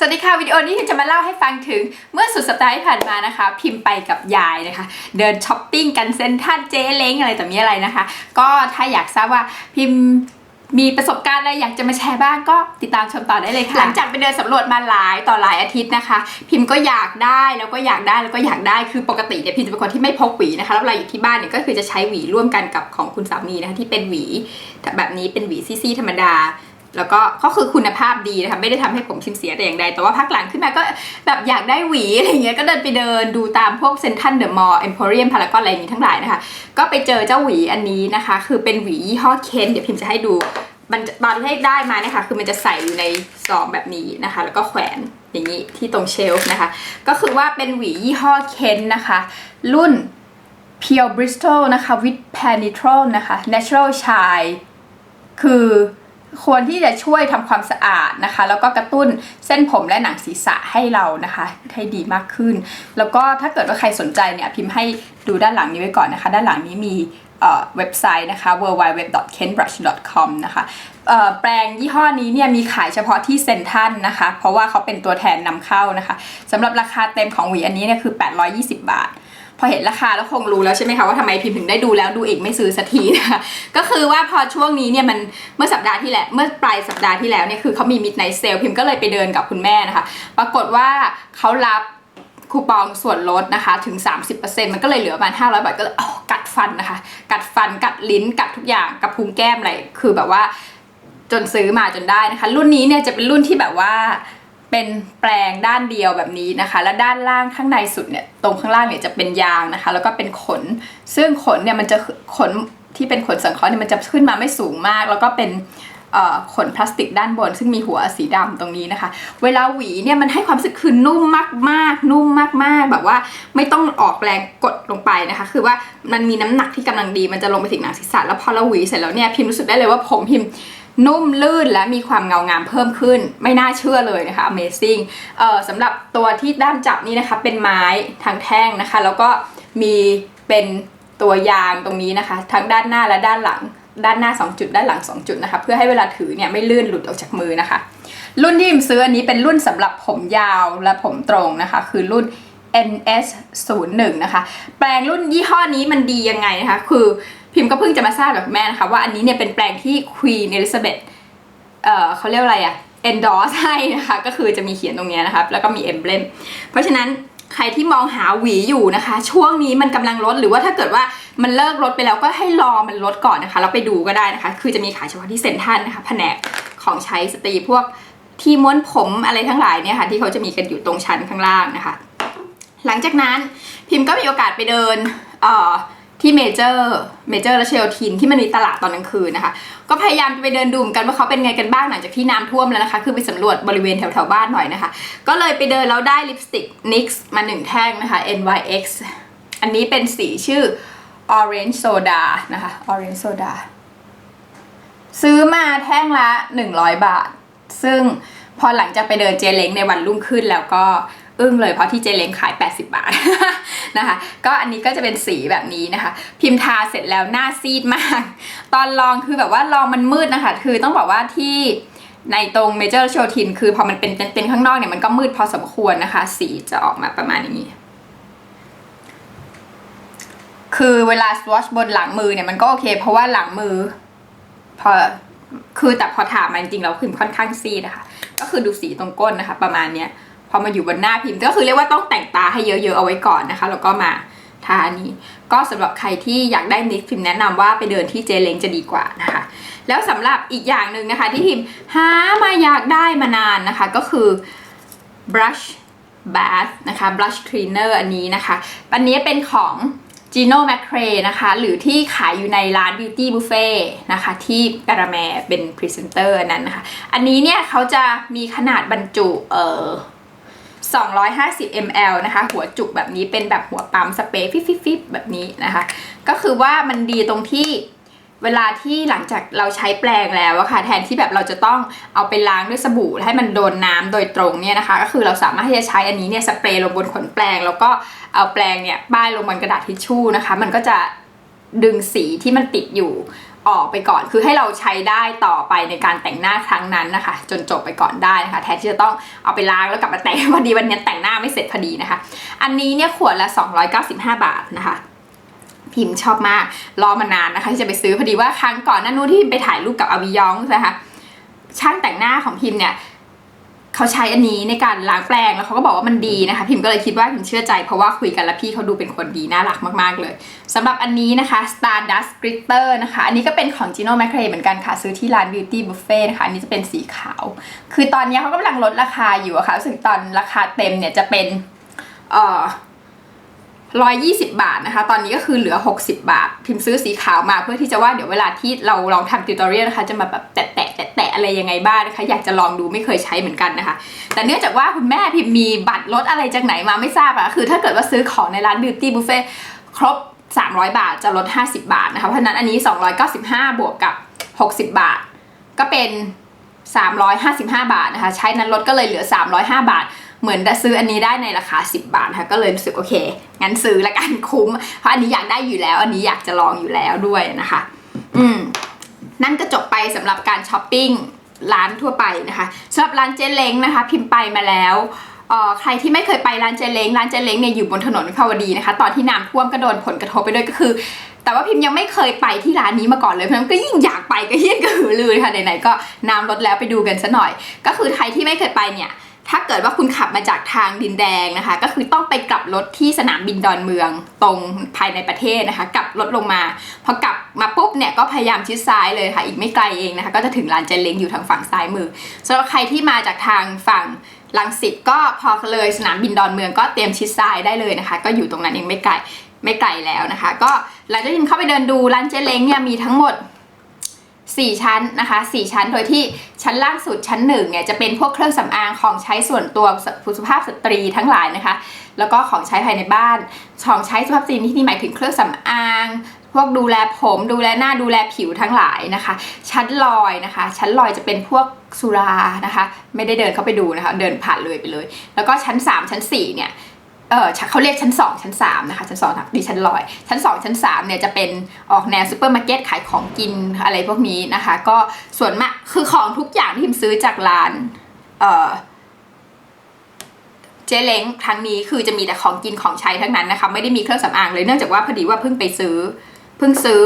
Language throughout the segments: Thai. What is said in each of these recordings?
สวัสดีค่ะวิดีโอนี้พิมจะมาเล่าให้ฟังถึงเมื่อสุดสัปดาห์ที่ผ่านมานะคะ พิมพ์ไปกับยายนะคะ เดินช้อปปิ้งกันเซ็นทรัลเจเล้งอะไรต่อมีอะไรนะคะ ก็ถ้าอยากทราบว่าพิมพ์มีประสบการณ์อะไรอยากจะมาแชร์บ้างก็ติดตามชมต่อได้เลยค่ะ หลังจากไปเดินสำรวจมาหลายต่อหลายอาทิตย์นะคะ พิมพ์ก็อยากได้แล้วก็อยากได้แล้วก็อยากได้คือปกติเนี่ยพิมจะเป็นคนที่ไม่พกหวีนะคะแล้วเวลาอยู่ที่บ้านเนี่ยก็คือจะใช้หวีร่วมกันกับของคุณสามีนะคะที่เป็นหวีแบบนี้เป็นหวีซี่ๆธรรมดา แล้วก็ก็คือคุณภาพดีนะคะไม่ได้ทำให้ผมชิมเสียแต่อย่างใด แต่ว่าพักหลังขึ้นมาก็แบบอยากได้หวีอะไรเงี้ยก็เดินไปเดินดูตามพวกเซนทันเดอะมอลล์เอ็มโพเรียมพารากอนอะไรอย่างนี้ทั้งหลายนะคะ ก็ไปเจอเจ้าหวีอันนี้นะคะ คือเป็นหวียี่ห้อเคนเดี๋ยวพิมจะให้ดูมันตอนที่ได้มาเนี่ยค่ะคือมันจะใส่อยู่ในซองแบบนี้นะคะ แล้วก็แขวนอย่างนี้ที่ตรงเชลฟ์นะคะ ก็คือว่าเป็นหวียี่ห้อเคนนะคะ รุ่น Pure Bristol นะคะ with Penetrol นะคะ Natural Shine คือ ควรที่จะช่วยทำความสะอาดนะคะ แล้วก็กระตุ้นเส้นผมและหนังศีรษะให้เรานะคะให้ดีมากขึ้น แล้วก็ถ้าเกิดว่าใครสนใจเนี่ยพิมพ์ให้ดูด้านหลังนี้ไว้ก่อนนะคะ ด้านหลังนี้มีเอ่อเว็บไซต์นะคะ www.kenbrush.com นะคะแปรงยี่ห้อนี้เนี่ยมีขายเฉพาะที่เซนทันนะคะ เพราะว่าเขาเป็นตัวแทนนำเข้านะคะสำหรับราคาเต็มของหวีอันนี้เนี่ยคือ 820 บาท พอเห็นราคาแล้วคงรู้แล้วใช่ไหมคะว่าทำไมพิมพ์ถึงได้ดูแล้วดูอีกไม่ซื้อสักทีนะคะก็คือว่าพอช่วงนี้เนี่ยมันเมื่อสัปดาห์ที่แล้วเมื่อปลายสัปดาห์ที่แล้วเนี่ยคือเขามีมิดไนท์เซลพิมพ์ก็เลยไปเดินกับคุณแม่นะคะ ปรากฏว่าเขารับคูปองส่วนลดนะคะถึง 30%มันก็เลยเหลือประมาณ500 บาทก็เลยอ๋อกัดฟันนะคะ กัดฟันกัดลิ้นกัดทุกอย่างกับพุงแก้มอะไรคือแบบว่าจนซื้อมาจนได้นะคะ รุ่นนี้เนี่ยจะเป็นรุ่นที่แบบว่า เป็นแปลงด้านเดียวแบบนี้นะคะ แล้วด้านล่างข้างในสุดเนี่ยตรงข้างล่างเนี่ยจะเป็นยางนะคะ แล้วก็เป็นขน ซึ่งขนเนี่ยมันจะขนที่เป็นขนสังเคราะห์เนี่ยมันจะขึ้นมาไม่สูงมาก แล้วก็เป็นขนพลาสติกด้านบน ซึ่งมีหัวสีดำตรงนี้นะคะ เวลาหวีเนี่ยมันให้ความรู้สึกคือนุ่มมากๆ นุ่มมากๆ แบบว่าไม่ต้องออกแรงกดลงไปนะคะ คือว่ามันมีน้ำหนักที่กำลังดีมันจะลงไปถึงหนังศีรษะแล้วพอเราหวีเสร็จแล้วเนี่ยพิมรู้สึกได้เลยว่าผมพิม นุ่มลื่นและมีความเงางามเพิ่มขึ้น ไม่น่าเชื่อเลยนะคะ Amazing เอ่อสำหรับตัวที่ด้านจับนี่นะคะ เป็นไม้ทางแท่งนะคะ แล้วก็มีเป็นตัวยางตรงนี้นะคะ ทั้งด้านหน้าและด้านหลัง ด้านหน้า 2 จุดด้านหลัง 2 จุดนะคะ เพื่อให้เวลาถือเนี่ยไม่ลื่นหลุดออกจากมือนะคะ รุ่นที่พิมซื้ออันนี้เป็นรุ่นสำหรับผมยาวและผมตรงนะคะ คือรุ่น NS 0 1 นะคะ แปลงรุ่นยี่ห้อนี้มันดียังไงนะคะ คือ พิมพ์ก็เพิ่งจะมาทราบจากแม่นะคะว่าอันนี้เนี่ยเป็นแปลงที่ Queen Elizabeth เอ่อเขาเรียกอะไรอะ endorse ให้นะคะ ก็คือจะมีเขียนตรงเนี้ยนะคะแล้วก็มี emblem เพราะฉะนั้นใครที่มองหาหวีอยู่นะคะ ช่วงนี้มันกำลังลดหรือว่าถ้าเกิดว่ามันเลิกลดไปแล้วก็ให้รอมันลดก่อนนะคะแล้วไปดูก็ได้นะคะ คือจะมีขายเฉพาะที่เซ็นทรัลนะคะแผนกของใช้สตรีพวกที่ม้วนผมอะไรทั้งหลายเนี่ยค่ะ ที่เขาจะมีกันอยู่ตรงชั้นข้างล่างนะคะ หลังจากนั้นพิมพ์ก็มีโอกาสไปเดินเอ่อ ที่เมเจอร์เมเจอร์และเชลทินที่มันมีตลาดตอนกลางคืนนะคะ ก็พยายามจะไปเดินดูมกันว่าเขาเป็นไงกันบ้างหลังจากที่น้ำท่วมแล้วนะคะ คือไปสำรวจบริเวณแถวๆบ้านหน่อยนะคะ ก็เลยไปเดินแล้วได้ลิปสติก NYX มาหนึ่งแท่งนะคะ NYX อันนี้เป็นสีชื่อ Orange Soda นะคะ Orange Soda ซื้อมาแท่งละ 100 บาท ซึ่งพอหลังจากไปเดินเจเล้งในวันรุ่งขึ้นแล้วก็ อึ้งเลยเพราะที่เจเล้งขาย 80 บาทนะคะ ก็อันนี้ก็จะเป็นสีแบบนี้นะคะ พิมพ์ทาเสร็จแล้วหน้าซีดมาก ตอนลองคือแบบว่าลองมันมืดนะคะ คือต้องบอกว่าที่ในตรงเมเจอร์โชทินคือพอมันเป็นเต็นข้างนอกเนี่ยมันก็มืดพอสมควรนะคะ สีจะออกมาประมาณนี้ คือเวลาสวอชบนหลังมือเนี่ยมันก็โอเค เพราะว่าหลังมือ พอคือแต่พอถามมาจริงๆเราพิมพ์ค่อนข้างซีดนะคะ ก็คือดูสีตรงก้นนะคะ ประมาณเนี้ย พอมาอยู่บนหน้าพิมพ์ก็คือเรียกว่าต้องแต่งตาให้เยอะๆเอาไว้ก่อนนะคะ แล้วก็มาทาอันนี้ ก็สำหรับใครที่อยากได้นิดพิมพ์แนะนำว่าไปเดินที่เจเล้งจะดีกว่านะคะ แล้วสำหรับอีกอย่างหนึ่งนะคะที่พิมพ์หามาอยากได้มานานนะคะก็คือ brush bath นะคะ brush cleaner อันนี้นะคะ อันนี้เป็นของ Gino McRae นะคะ หรือที่ขายอยู่ในร้าน Beauty Buffet นะคะ ที่การาแมเป็นพรีเซนเตอร์นั้นนะคะ อันนี้เนี่ยเขาจะมีขนาดบรรจุเอ่อ 250 ml นะคะ หัวจุกแบบนี้เป็นแบบหัวปั๊มสเปรย์ฟิบฟิบแบบนี้นะคะ ก็คือว่ามันดีตรงที่เวลาที่หลังจากเราใช้แปรงแล้วอะค่ะ แทนที่แบบเราจะต้องเอาไปล้างด้วยสบู่ให้มันโดนน้ำโดยตรงเนี่ยนะคะ ก็คือเราสามารถที่จะใช้อันนี้เนี่ยสเปรย์ลงบนขนแปรงแล้วก็เอาแปรงเนี่ยป้ายลงบนกระดาษทิชชู่นะคะ มันก็จะดึงสีที่มันติดอยู่ ออกไปก่อนคือให้เราใช้ได้ต่อไปในการแต่งหน้าครั้งนั้นนะคะ จนจบไปก่อนได้นะคะแทนที่จะต้องเอาไปล้างแล้วกลับมาแต่งพอดีวันนี้แต่งหน้าไม่เสร็จพอดีนะคะ อันนี้เนี่ยขวดละ 295 บาทนะคะพิมพ์ชอบมากรอมานานนะคะที่จะไปซื้อพอดีว่าครั้งก่อนนั่นนู้นที่พิมไปถ่ายรูปกับอวิยองนะคะช่างแต่งหน้าของพิมพ์เนี่ย เขาใช้อันนี้ในการล้างแปรงแล้วเขาก็บอกว่ามันดีนะคะ พิมก็เลยคิดว่าพิมเชื่อใจเพราะว่าคุยกันแล้วพี่เขาดูเป็นคนดีน่ารักมากๆเลยสำหรับอันนี้นะคะ Stardust Glitter นะคะ อันนี้ก็เป็นของ Gino m a c r a e เหมือนกันค่ะ ซื้อที่ร้าน Beauty Buffet นะคะ อันนี้จะเป็นสีขาว คือตอนนี้เขากำลังลดราคาอยู่อะค่ะรู้สึกตอนราคาเต็มเนี่ยจะเป็นเอ่อ ร้อยยี่สิบาทนะคะ ตอนนี้ก็คือเหลือ 60 บาท พิมพ์ซื้อสีขาวมาเพื่อที่จะว่าเดี๋ยวเวลาที่เราลองทำติวตอเรียลนะคะ จะมาแบบแตะแตะแตะแตะอะไรยังไงบ้างนะคะ อยากจะลองดูไม่เคยใช้เหมือนกันนะคะ แต่เนื่องจากว่าคุณแม่พิมพ์มีบัตรลดอะไรจากไหนมาไม่ทราบอะคือถ้าเกิดว่าซื้อของในร้าน Beauty Buffet ครบ 300 บาทจะลด 50 บาทนะคะ เพราะฉะนั้นอันนี้ 295 บวกกับ 60 บาท ก็เป็น 355 บาทนะคะ ใช้นั้นลดก็เลยเหลือ 305 บาท เหมือนจะซื้ออันนี้ได้ในราคา 10 บาทค่ะก็เลยรู้สึกโอเค งั้นซื้อละกันคุ้ม เพราะอันนี้อยากได้อยู่แล้ว อันนี้อยากจะลองอยู่แล้วด้วยนะคะ อืมนั่นก็จบไปสำหรับการช้อปปิ้งร้านทั่วไปนะคะสำหรับร้านเจเล้งนะคะ พิมพ์ไปมาแล้วเออใครที่ไม่เคยไปร้านเจเล้งร้านเจเล้งเนี่ยอยู่บนถนนวิภาวดีนะคะ ตอนที่น้ำท่วมก็โดนผลกระทบไปด้วยก็คือ แต่ว่าพิมพ์ยังไม่เคยไปที่ร้านนี้มาก่อนเลยเพราะฉะนั้นก็ยิ่งอยากไปก็ยิ่งกระหือรือค่ะไหนๆก็น้ำลดแล้วไปดูกันซะหน่อย ก็คือใครที่ไม่เคยไปเนี่ย ถ้าเกิดว่าคุณขับมาจากทางดินแดงนะคะ ก็คือต้องไปกลับรถที่สนามบินดอนเมืองตรงภายในประเทศนะคะ กลับรถลงมา พอกลับมาปุ๊บเนี่ยก็พยายามชิดซ้ายเลยค่ะ อีกไม่ไกลเองนะคะ ก็จะถึงลานเจนเล้งอยู่ทางฝั่งซ้ายมือสำหรับใครที่มาจากทางฝั่งลังสิตก็พอเลยสนามบินดอนเมืองก็เตรียมชิดซ้ายได้เลยนะคะ ก็อยู่ตรงนั้นเองไม่ไกลไม่ไกลแล้วนะคะ ก็หลังจากที่เข้าไปเดินดูร้านเจนเล้งเนี่ยมีทั้งหมด 4 ชั้นนะคะ4ชั้นโดยที่ชั้นล่างสุดชั้น1เนี่ยจะเป็นพวกเครื่องสำอางของใช้ส่วนตัวผู้สุภาพสตรีทั้งหลายนะคะ แล้วก็ของใช้ภายในบ้านของใช้สุภาพสตรีที่นี่หมายถึงเครื่องสำอางพวกดูแลผมดูแลหน้าดูแลผิวทั้งหลายนะคะ ชั้นลอยนะคะ ชั้นลอยจะเป็นพวกสุรานะคะ ไม่ได้เดินเข้าไปดูนะคะ เดินผ่านเลยไปเลย แล้วก็ชั้น 3 ชั้น4เนี่ย เออเขาเรียกชั้น 2 ชั้น 3 นะคะ ชั้น2ดิชั้นลอย ชั้น 2 ชั้น3เนี่ยจะเป็นออกแนวซูเปอร์มาร์เก็ตขายของกินอะไรพวกนี้นะคะ ก็ส่วนมากคือของทุกอย่างที่พิมซื้อจากร้านเออเจเล้งครั้งนี้คือจะมีแต่ของกินของใช้ทั้งนั้นนะคะ ไม่ได้มีเครื่องสำอางเลยเนื่องจากว่าพอดีว่าเพิ่งไปซื้อเพิ่งซื้อ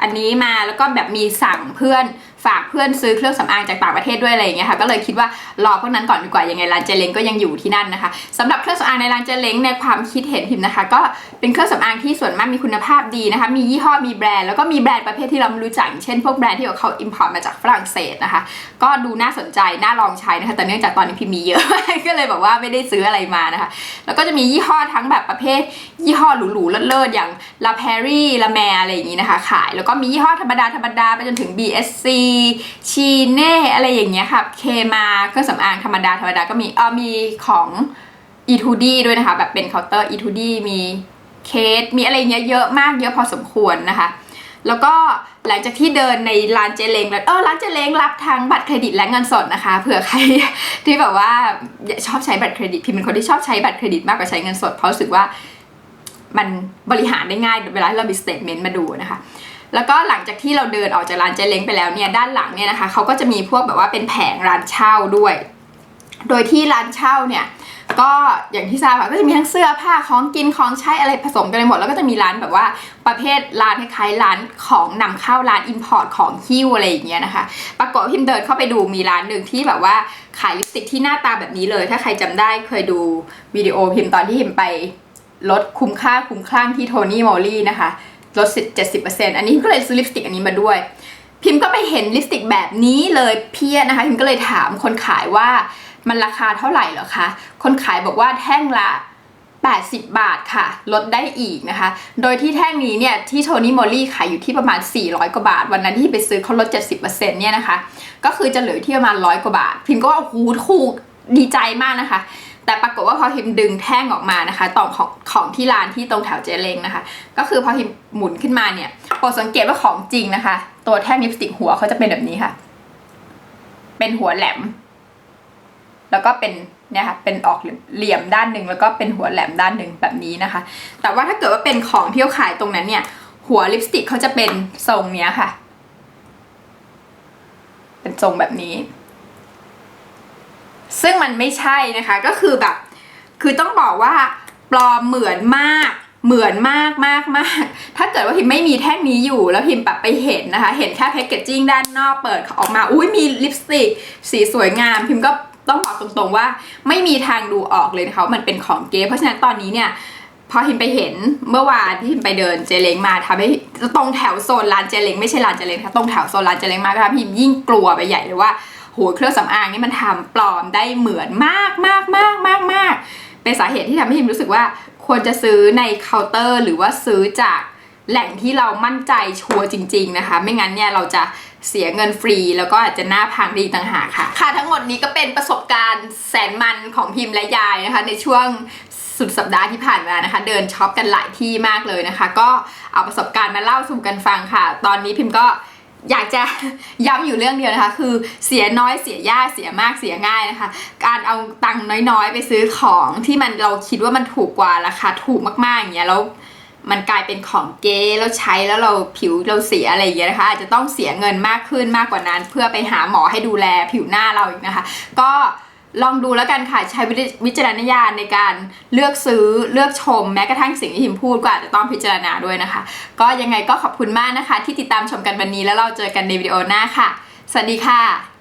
อันนี้มาแล้วก็แบบมีสั่งเพื่อน ฝากเพื่อนซื้อเครื่องสำอางจากต่างประเทศด้วยอะไรอย่างเงี้ยค่ะก็เลยคิดว่ารอพวกนั้นก่อนดีกว่ายังไงร้านเจเล้งก็ยังอยู่ที่นั่นนะคะสำหรับเครื่องสำอางในร้านเจเล้งในความคิดเห็นพิมนะคะ ก็เป็นเครื่องสำอางที่ส่วนมากมีคุณภาพดีนะคะ มียี่ห้อมีแบรนด์แล้วก็มีแบรนด์ประเภทที่เราไม่รู้จักเช่นพวกแบรนด์ที่เขาอิมพอร์ตมาจากฝรั่งเศสนะคะ ก็ดูน่าสนใจน่าลองใช้นะคะแต่เนื่องจากตอนนี้พิมมีเยอะก็เลยแบบว่าไม่ได้ซื้ออะไรมานะคะ แล้วก็จะมียี่ห้อทั้งแบบประเภท ยี่ห้อหรูๆเลิศๆอย่าง La p e r i La Mer อะไรอย่างนี้นะคะขาย แล้วก็มียี่ห้อธรรมดาธรรมดาไปจนถึง BSC ชีเน่อะไรอย่างเงี้ยค่ะเคมาเครื่องสำอางธรรมดาธรรมดาก็มีเออมีของ E2D ด้วยนะคะ แบบเป็นเคาน์เตอร์ E2D มีเคสมีอะไรเงี้ยเยอะมากเยอะพอสมควรนะคะ แล้วก็หลังจากที่เดินในร้านเจเลงแล้วเออร้านเจเลงรับทั้งบัตรเครดิตและเงินสดนะคะ เผื่อใครที่แบบว่าชอบใช้บัตรเครดิตพิมเป็นคนที่ชอบใช้บัตรเครดิตมากกว่าใช้เงินสดเพราะรู้สึกว่ามันบริหารได้ง่ายเวลาที่เรามีสเตทเมนต์มาดูนะคะ แล้วก็หลังจากที่เราเดินออกจากร้านเจเล้งไปแล้วเนี่ยด้านหลังเนี่ยนะคะเขาก็จะมีพวกแบบว่าเป็นแผงร้านเช่าด้วย โดยที่ร้านเช่าเนี่ยก็อย่างที่ทราบค่ะก็จะมีทั้งเสื้อผ้าของกินของใช้อะไรผสมกันไปหมด แล้วก็จะมีร้านแบบว่าประเภทร้านคล้ายๆร้านของนำเข้าร้านอินพอร์ตของฮิ้วอะไรอย่างเงี้ยนะคะ ปรากฏพิมเดินเข้าไปดูมีร้านหนึ่งที่แบบว่าขายลิปสติกที่หน้าตาแบบนี้เลย ถ้าใครจำได้เคยดูวิดีโอพิมตอนที่พิมไปลดคุ้มค่าคุ้มคลั่งที่โทนี่มอลลี่นะคะ ลดสิเจ็ดสิบเปอร์เซ็นต์อันนี้ก็เลยซื้อลิปสติกอันนี้มาด้วย พิมพ์ก็ไปเห็นลิปสติกแบบนี้เลยเพี้ยนะคะ พิมพ์ก็เลยถามคนขายว่ามันราคาเท่าไหร่เหรอคะ คนขายบอกว่าแท่งละ 80 บาทค่ะ ลดได้อีกนะคะ โดยที่แท่งนี้เนี่ยที่โทนี่มอลลี่ขายอยู่ที่ประมาณ 400 กว่าบาท วันนั้นที่ไปซื้อเขาลด 70%เนี่ยนะคะ ก็คือจะเหลือที่ประมาณ 100 กว่าบาท พิมพ์ก็ว่าโอ้โหถูกดีใจมากนะคะ แต่ปรากฏว่าพอพิมดึงแท่งออกมานะคะตองของของที่ร้านที่ตรงแถวเจเลงนะคะ ก็คือพอพิมหมุนขึ้นมาเนี่ยโปรดสังเกตว่าของจริงนะคะ ตัวแท่งลิปสติกหัวเขาจะเป็นแบบนี้ค่ะ เป็นหัวแหลม แล้วก็เป็นเนี่ยค่ะเป็นออกเหลี่ยมด้านหนึ่งแล้วก็เป็นหัวแหลมด้านหนึ่งแบบนี้นะคะ แต่ว่าถ้าเกิดว่าเป็นของที่เขาขายตรงนั้นเนี่ย หัวลิปสติกเขาจะเป็นทรงเนี้ยค่ะ เป็นทรงแบบนี้ ซึ่งมันไม่ใช่นะคะก็คือแบบ คือต้องบอกว่าปลอมเหมือนมากเหมือนมากมากมาก ถ้าเกิดว่าพิมไม่มีแท่งนี้อยู่ แล้วพิมแบบไปเห็นนะคะ เห็นแค่แพคเกจจิ้งด้านนอกเปิดออกมา อุ้ยมีลิปสติกสีสวยงาม พิมก็ต้องบอกตรงๆว่า ไม่มีทางดูออกเลยนะคะมันเป็นของเก๊เพราะฉะนั้นตอนนี้เนี่ยพอพิมไปเห็นเมื่อวานที่พิมไปเดินเจเลงมาทำให้ตรงแถวโซนร้านเจเลงไม่ใช่ร้านเจเลงค่ะตรงแถวโซนร้านเจเลงมาทำให้พิมยิ่งกลัวไปใหญ่เลยว่า โหเครื่องสำอางนี่มันทำปลอมได้เหมือนมากมากมากมากมากเป็นสาเหตุที่ทำให้พิมรู้สึกว่าควรจะซื้อในเคาน์เตอร์ หรือว่าซื้อจากแหล่งที่เรามั่นใจชัวร์จริง ๆนะคะ ไม่งั้นเนี่ยเราจะเสียเงินฟรี แล้วก็อาจจะหน้าพังดีต่างหากค่ะ ค่ะทั้งหมดนี้ก็เป็นประสบการณ์แสนมันของพิมพ์และยายนะคะ ในช่วงสุดสัปดาห์ที่ผ่านมานะคะ เดินช็อปกันหลายที่มากเลยนะคะ ก็เอาประสบการณ์มาเล่าสู่กันฟังค่ะ ตอนนี้พิมพ์ก็ อยากจะย้ำอยู่เรื่องเดียวนะคะ คือเสียน้อยเสียยากเสียมากเสียง่ายนะคะ การเอาตังค์น้อยๆ ไปซื้อของที่มันเราคิดว่ามันถูกกว่าราคาถูกมากๆอย่างเงี้ยแล้วมันกลายเป็นของเก๊แล้วใช้แล้วเราผิวเราเสียอะไรอย่างเงี้ยนะคะอาจจะต้องเสียเงินมากขึ้นมากกว่านั้น เพื่อไปหาหมอให้ดูแลผิวหน้าเราอีกนะคะ ก็ ลองดูแล้วกันค่ะ ใช้วิจารณญาณในการเลือกซื้อเลือกชม แม้กระทั่งสิ่งที่พิมพูดก็อาจจะต้องพิจารณาด้วยนะคะ ก็ยังไงก็ขอบคุณมากนะคะ ที่ติดตามชมกันวันนี้แล้วเราเจอกันในวิดีโอหน้าค่ะ สวัสดีค่ะ